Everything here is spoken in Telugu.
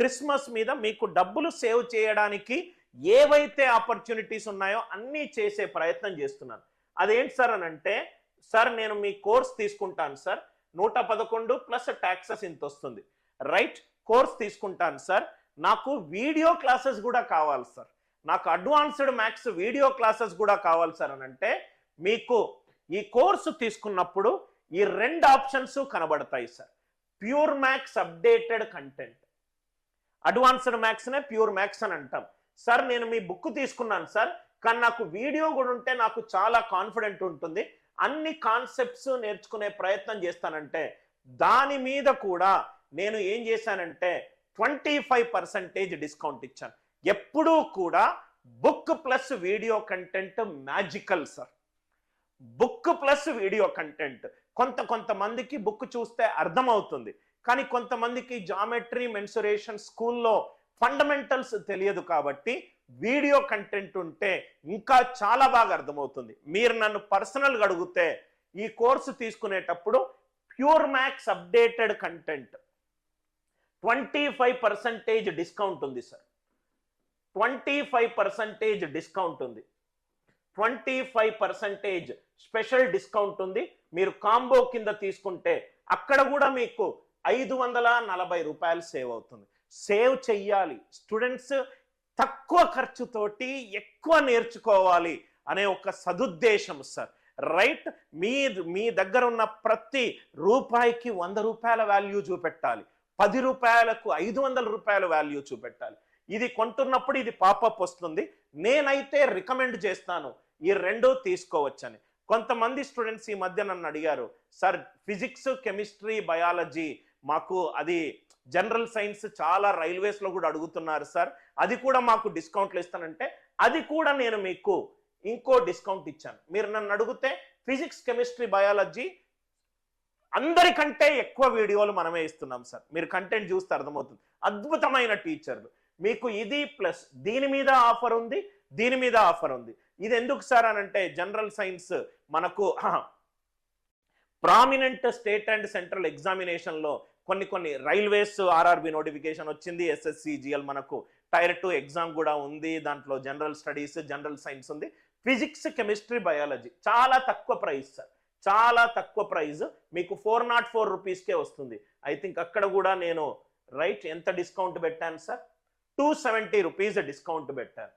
క్రిస్మస్ మీద మీకు డబ్బులు సేవ్ చేయడానికి ఏవైతే ఆపర్చునిటీస్ ఉన్నాయో అన్నీ చేసే ప్రయత్నం చేస్తున్నాను అదేంటి సార్ అని అంటే సార్ నేను మీ కోర్స్ తీసుకుంటాను సార్. నూట పదకొండు ప్లస్ ట్యాక్సెస్ ఇంత వస్తుంది. రైట్ కోర్స్ తీసుకుంటాను సార్. నాకు వీడియో క్లాసెస్ కూడా కావాలి సార్. నాకు అడ్వాన్స్డ్ మ్యాథ్స్ వీడియో క్లాసెస్ కూడా కావాలి సార్ అని అంటే మీకు ఈ కోర్సు తీసుకున్నప్పుడు ఈ రెండు ఆప్షన్స్ కనబడతాయి sir. Pure maths updated content. Advanced మ్యాథ్స్నే pure maths అని అంటాం. సార్ నేను మీ బుక్ తీసుకున్నాను సార్ కానీ నాకు వీడియో కూడా ఉంటే నాకు చాలా కాన్ఫిడెంట్ ఉంటుంది. అన్ని కాన్సెప్ట్స్ నేర్చుకునే ప్రయత్నం చేస్తానంటే దాని మీద కూడా నేను ఏం చేశానంటే ట్వంటీ ఫైవ్ పర్సెంటేజ్ డిస్కౌంట్ ఇచ్చాను. ఎప్పుడూ కూడా book plus video content magical sir. Book plus video content. కొంత కొంతమందికి బుక్ చూస్తే అర్థమవుతుంది. కానీ కొంతమందికి జామెట్రీ మెన్సురేషన్ స్కూల్లో ఫండమెంటల్స్ తెలియదు కాబట్టి వీడియో కంటెంట్ ఉంటే ఇంకా చాలా బాగా అర్థమవుతుంది. మీరు నన్ను పర్సనల్గా అడిగితే ఈ కోర్సు తీసుకునేటప్పుడు pure maths updated content. Twenty five percentage discount ఉంది sir. Twenty five percentage discount ఉంది. Twenty five percentage special discount ఉంది. మీరు కాంబో కింద తీసుకుంటే అక్కడ కూడా మీకు ఐదు వందల నలభై రూపాయలు సేవ్ అవుతుంది. సేవ్ చెయ్యాలి. స్టూడెంట్స్ తక్కువ ఖర్చుతోటి ఎక్కువ నేర్చుకోవాలి అనే ఒక సదుద్దేశం సార్ రైట్? మీ మీ దగ్గర ఉన్న ప్రతి రూపాయికి వంద రూపాయల వాల్యూ చూపెట్టాలి. పది రూపాయలకు ఐదు వందల రూపాయల వాల్యూ చూపెట్టాలి. ఇది కొంటున్నప్పుడు ఇది పాపప్ వస్తుంది. నేనైతే రికమెండ్ చేస్తాను. ఈ రెండు తీసుకోవచ్చని. కొంతమంది స్టూడెంట్స్ ఈ మధ్య నన్ను అడిగారు సార్ ఫిజిక్స్ కెమిస్ట్రీ బయాలజీ మాకు అది జనరల్ సైన్స్ చాలా రైల్వేస్లో కూడా అడుగుతున్నారు సార్. అది కూడా మాకు డిస్కౌంట్లు ఇస్తానంటే అది కూడా నేను మీకు ఇంకో డిస్కౌంట్ ఇచ్చాను. మీరు నన్ను అడిగితే ఫిజిక్స్ కెమిస్ట్రీ బయాలజీ అందరికంటే ఎక్కువ వీడియోలు మనమే ఇస్తున్నాం సార్. మీరు కంటెంట్ చూస్తే అర్థమవుతుంది. అద్భుతమైన టీచర్లు. మీకు ఇది ప్లస్ దీని మీద ఆఫర్ ఉంది దీని మీద ఆఫర్ ఉంది. ఇది ఎందుకు సార్ అనంటే జనరల్ సైన్స్ మనకు ప్రామినెంట్ స్టేట్ అండ్ సెంట్రల్ ఎగ్జామినేషన్లో కొన్ని కొన్ని రైల్వేస్ ఆర్ఆర్బి నోటిఫికేషన్ వచ్చింది ఎస్ఎస్సిజిఎల్ మనకు. టైర్ టూ ఎగ్జామ్ కూడా ఉంది దాంట్లో జనరల్ స్టడీస్ జనరల్ సైన్స్ ఉంది. ఫిజిక్స్ కెమిస్ట్రీ బయాలజీ చాలా తక్కువ ప్రైస్ సార్ చాలా తక్కువ ప్రైస్ మీకు ఫోర్ నాట్ ఫోర్ రూపీస్కే వస్తుంది. ఐ థింక్ అక్కడ కూడా నేను రైట్ ఎంత డిస్కౌంట్ పెట్టాను sir two seventy rupees discount పెట్టాను.